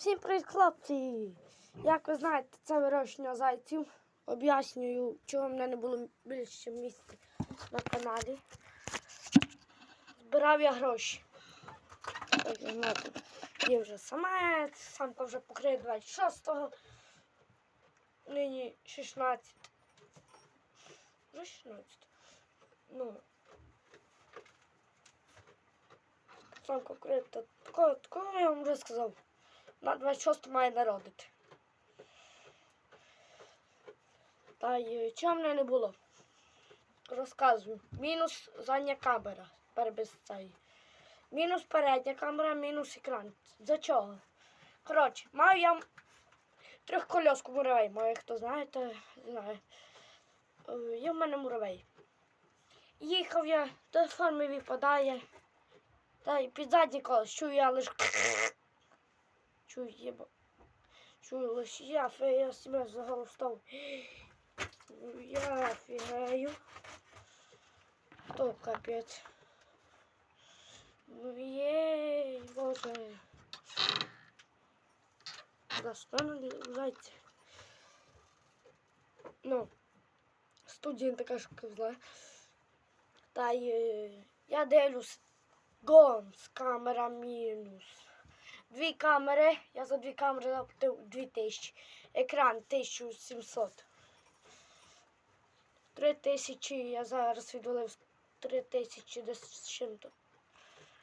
Всім привіт, хлопці! Як ви знаєте, це вирощення зайців. Об'яснюю, чого в мене не було більше місця на каналі. Збирав я гроші. Є вже самець, самка вже покриє 26-го. Нині 16. Вже 16. Ну. Самка покриє такого, такого я вам вже сказав. На 26 має народити. Та й чого мене не було? Розказую. Мінус задня камера. Тепер без. Мінус передня камера, мінус екран. За чого? Коротше, маю я трьохкольоску муравей. Маю, хто знає, то знає. Е, Є в мене муравей. Їхав я, телефон мій випадає. Та й під задній колес чую я лише. Чую, єба. Лише я, фе, я себе загорустав. Я фігею. То капець. Ну єй, боже. За що зайці? Ну, студент така ж зла. Та й е, я дивлюсь гон з камера мінус. Дві камери, я за дві камери заплатив 2000. Екран 1700. 3000 я зараз відвалив 3000 десь з чим-то.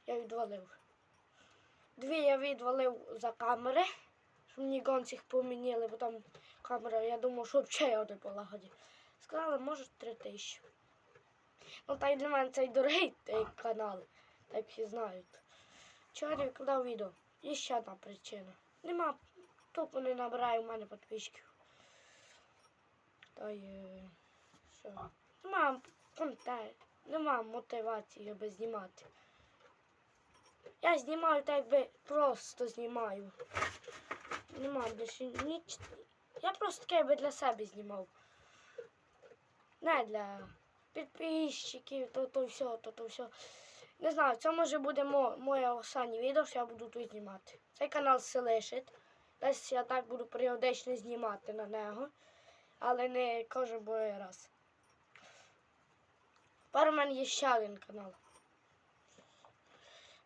Я відвалив. Дві я відвалив за камери. Мені гонців поміняли, бо там камера, я думав, що взагалі не полагоді. Сказали, може 3000. Ну та й для мене цей дорогий цей канал. Так всі знають. Чого я не відео? Є ще одна причина. Нема, тупо не набираю в мене підписчиків. Та е, що? Нема контент, нема мотивації аби знімати. Я знімаю так якби просто знімаю. Нема більше ніч. Я просто таке якби для себе знімав. Не для підписчиків, то то все, то то все. Не знаю, це може буде мо, моє останнє відео, що я буду тут знімати. Цей канал все лишить. Десь я так буду періодично знімати на нього, але не кожен бой раз. Тепер у мене є ще один канал.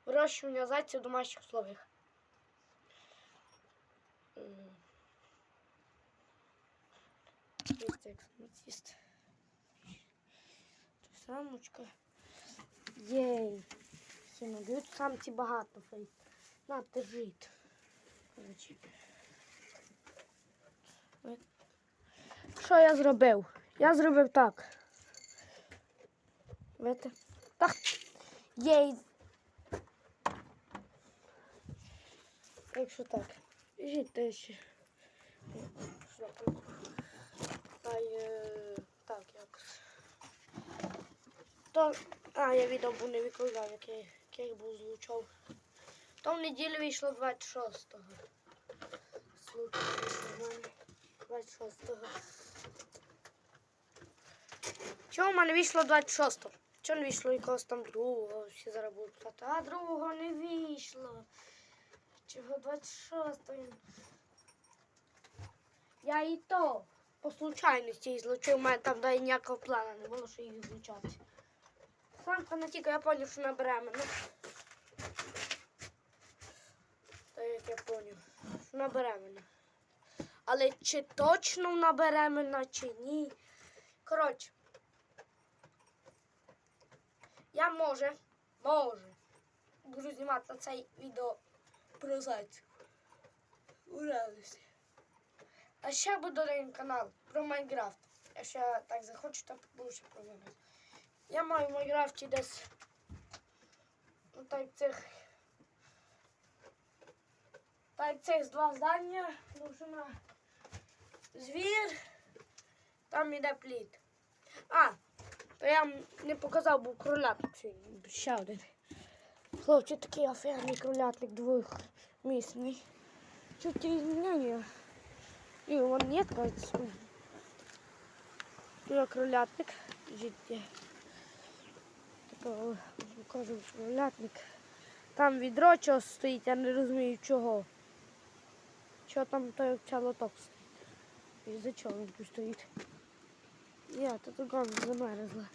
Вирощування зайців в домашніх условиях. Самочка. Єй. Ще надають самці багато фейт. На, держить. Коротше. От. Що я зробив? Я зробив так. Видите? Так. Єй. Якщо так. Жити ще. Та й так якось. То, а, я відео був не викладав, який, який був злучав. То в неділю вийшло 26-го. Случай вийшло в мене 26-го. Чого в мене вийшло 26-го? Чого не вийшло якогось там другого? Всі зараз будуть писати, а другого не вийшло. Чого 26-го? Я і то по случайності злучив, у мене там да, ніякого плану не було, що їх злучати. Самка не тільки я поняв, що вона беременна. Та як я поняв, що вона беременна. Але чи точно вона беременна, чи ні. Коротше. Я може, може, буду знімати цей відео про зайців. У радості. А ще буде один канал про Майнкрафт. Якщо я так захочу, то буду ще про. Я маю в Майнкрафті десь ну, так цих так цих два здання, довжина звір, там іде плід. А, то я не показав, був кролятник ще один. Хлопці, такий офігенний кролятник двохмісний. Чуть изменения. И он нет, кажется. Я кролятник. Житті. Такого покажу кролятник. Там відро чого стоїть, я не розумію чого. Що там той чалоток стоїть? І за чого він тут стоїть? Я тут гон замерзла.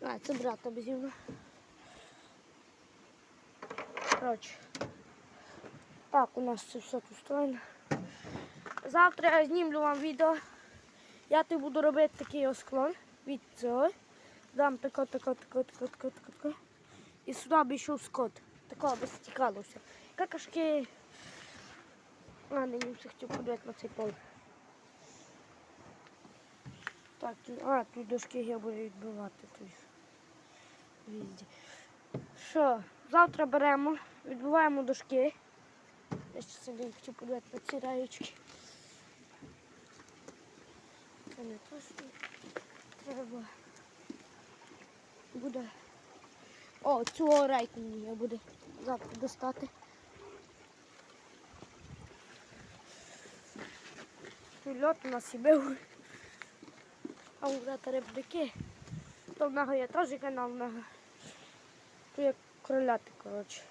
А, це брата безумно. Коротше. Так, у нас це все тут встроєно. Завтра я знімлю вам відео. Я тут буду робити такий ось склон від цього. Дам тако, тако, тако, тако, тако, тако, тако. І сюди б йшов скот. Такого би стікало все. Какашки. А, не все хотів подивити на цей пол. Так, а, тут дошки я буду відбивати. Тут. Візді. Що, завтра беремо, відбиваємо дошки. Я ще сьогодні хотів подивити на ці раєчки. Це не то, що треба. Буде. О, цю рейку мені я буду завтра достати. Льот у нас і був. А у брата рибники. То в нього є теж канал, в нього. Як кроляти, коротше.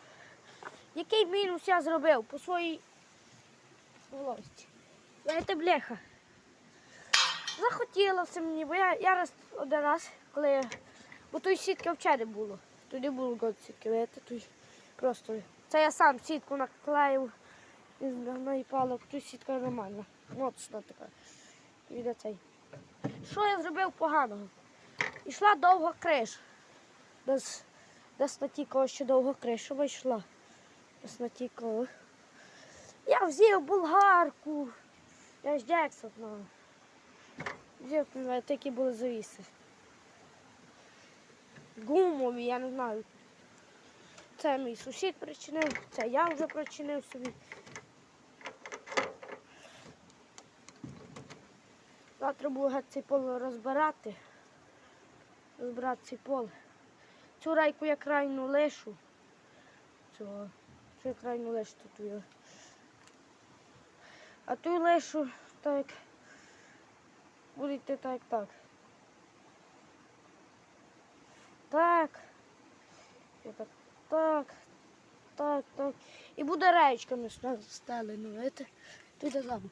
Який мінус я зробив по своїй власті? Знаєте, бляха. Захотілося мені, бо я, я раз один раз, коли. Бо тут сітки вчора було. Тоді було год сітки, тут просто. Це я сам сітку наклеїв і палок, тут сітка нормальна. Моцна така. Іде цей. Що я зробив поганого? Ішла довга криша. Десь, десь на тікого ще довга криша вийшла. Десь на тікого. Я взяв болгарку. Я ж Джексон знав. Пам'ятаю, такі були завіси. Гумові, я не знаю. Це мій сусід причинив, це я вже причинив собі. Завтра буду геть цей поле розбирати. Розбирати цей поле. Цю райку я крайну лишу. Цього. Цю я крайну лишу тут. А ту лишу так. Буде йти так, так. Так. І так, так. Так, так. І буде речками стелено, видите? Тут йде ззаду.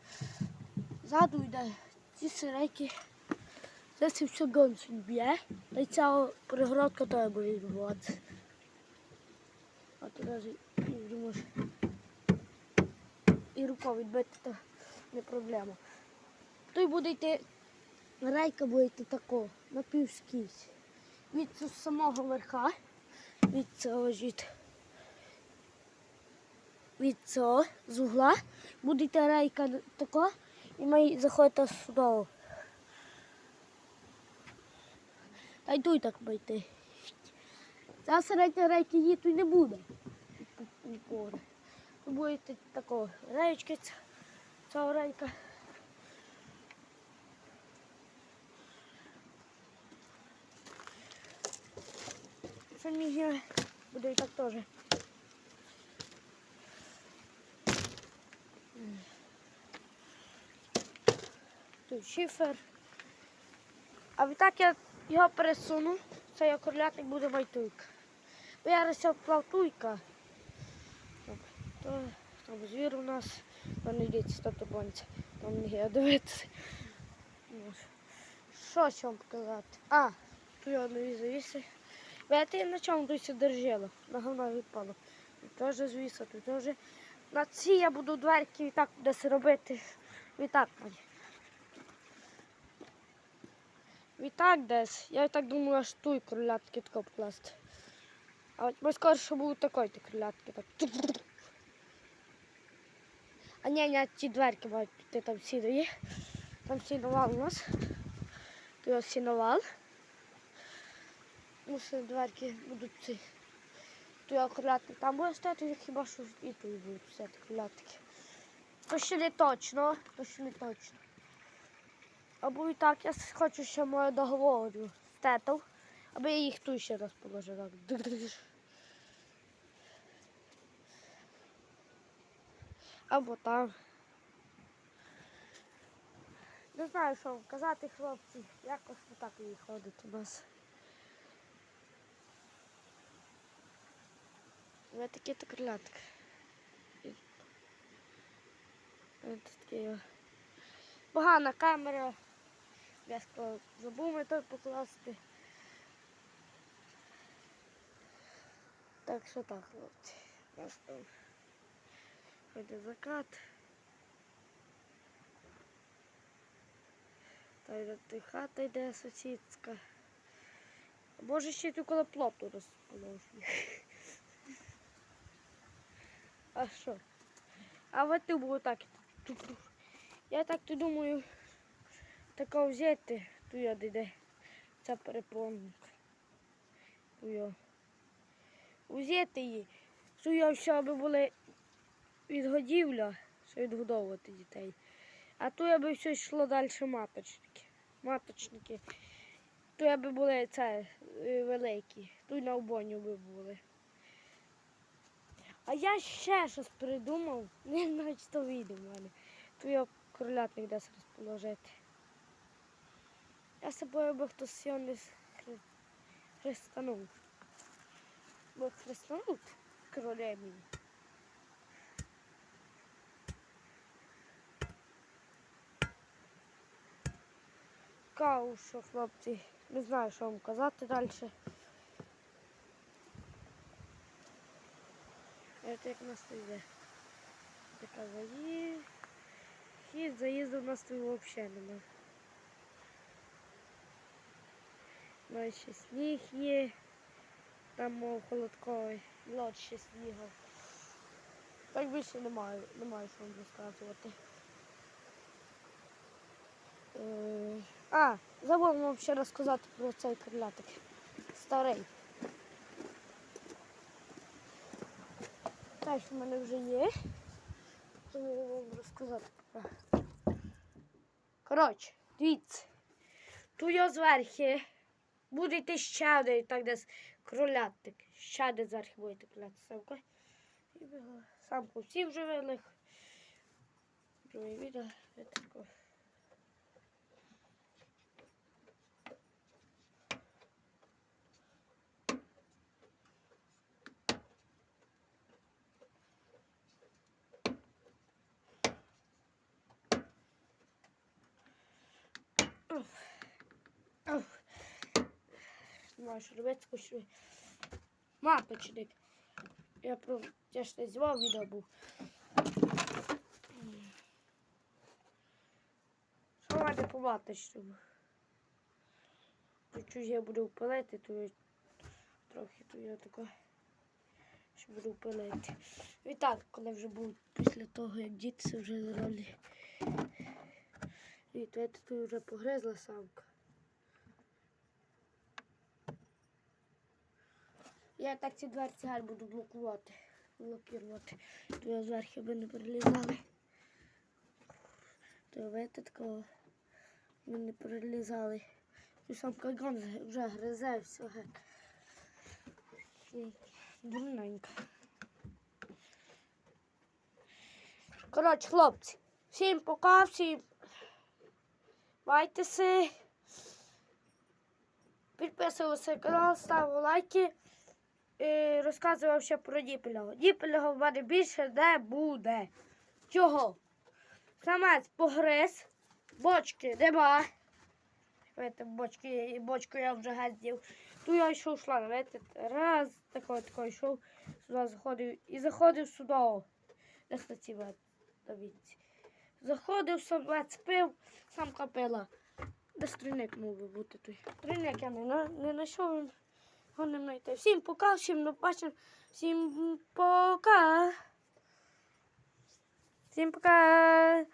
Ззаду йде ці сирейки. Це все гонцю б'є. Та й ця перегородка теж буде відбуватися. А ти навіть і можеш і рукою відбити, то не проблема. Той буде йти, рейка буде тако, напівскізь. Від самого верха, від цього жит. Від цього з угла буде рейка тако і ми заходите сюди. Та й тут так йти. Ця середня рейки її тут не буде. Ніколи. Ви будете такого речки, ця рейка. Самі буде і так теж. Тут шифер. А відтак я його пересуну, цей окорлятник буде майтуйка. Бо я розсяв плавтуйка. Там звір у нас, там не йдеться, то тобонця. Там не я дивитися. Що ще вам показати? А, тут я нові завіси. Бачите, на чому тут все держало? На говно відпало. Теж звіса, тут теж. На ці я буду дверки відтак десь робити. Відтак, пані. Відтак десь. Я так думаю, аж ту кролятки тако покласти. А от ми скоріше будуть такої ті кролятки. Так. А ні, ні, ті дверки мають піти там сіно є. Там сіновал у нас. Тут ось сіновал. Ну, що дверки будуть ці. Тут я кролятник там буде стояти, хіба що і тут будуть стояти кролятки. То ще не точно, то ще не точно. Або і так, я хочу ще мою договорю з тетом, аби я їх тут ще раз положила. Або там. Не знаю, що вам казати, хлопці. Якось так і ходить у нас. Ось такі то крилятки. Погана камера. Я забув ми той покласти. Так що так, хлопці. У нас там ходить закат. Та й ти хата йде сусідська. Боже, ще тут коло плоту розположені. А що? А от ти було так. Я так то думаю, така взяти, ту я де це перепонник. Ту. Взяти її, що я все аби були відгодівля, що відгодовувати дітей. А то я би все йшло далі маточники. Маточники. То я би були це е, великі, й на обоню би були. А я ще щось придумав, не знаю, то вийде в мене. То я кролятник десь розположити. Я собою аби хтось його не хрестанув. Бо хрестануть кроле мені. Кау, що хлопці, не знаю, що вам казати далі. Це як у нас тут йде. Така заїзд. Хід, заїзду у нас тут взагалі немає. Ну, ще сніг є. Там мов холодковий, лід ще снігав. Так більше немає, немає що вам розказувати. Е, А, забув вам ще розказати про цей крилятик. Старий. Що в мене вже є. Тому вам розказати. Коротше, дивіться. Тут я зверху. Буде йти ще один, так десь кролятик. Ще один зверху буде кролятик. Самка. І бігла. Самку всі вже вилих. Друге відео. Уф. Знаю, що. Маточник. Я про я ж не звав відео був. Що мене по маточному? Чуть-чуть я буду впилити, то я трохи то я тако що буду впилити. І коли вже буду після того, як діти вже ролі. І то тут вже погризла самка. Я так ці дверці гар буду блокувати, блокувати. То зверху би не перелізали. То такого ми не перелізали. І сам каган вже гризе все геть. Дурненько. Коротше, хлопці, всім пока, всім байтеся. Підписуйтесь на канал, ставте лайки. І розказував ще про Діпелього. Діпелього в мене більше не буде. Чого? Самець погриз, бочки нема. Видите, бочки, бочку я вже газдів. Тут я йшов шланг, видите, раз, такой, такой йшов, сюди заходив і заходив сюди. Десь на ці дивіться. Заходив, самець пив, сам капила. Де стрільник мов би бути той. Стрільник я не, не знайшов. його не знайти. Всім пока, всім до всім пока. Всім пока.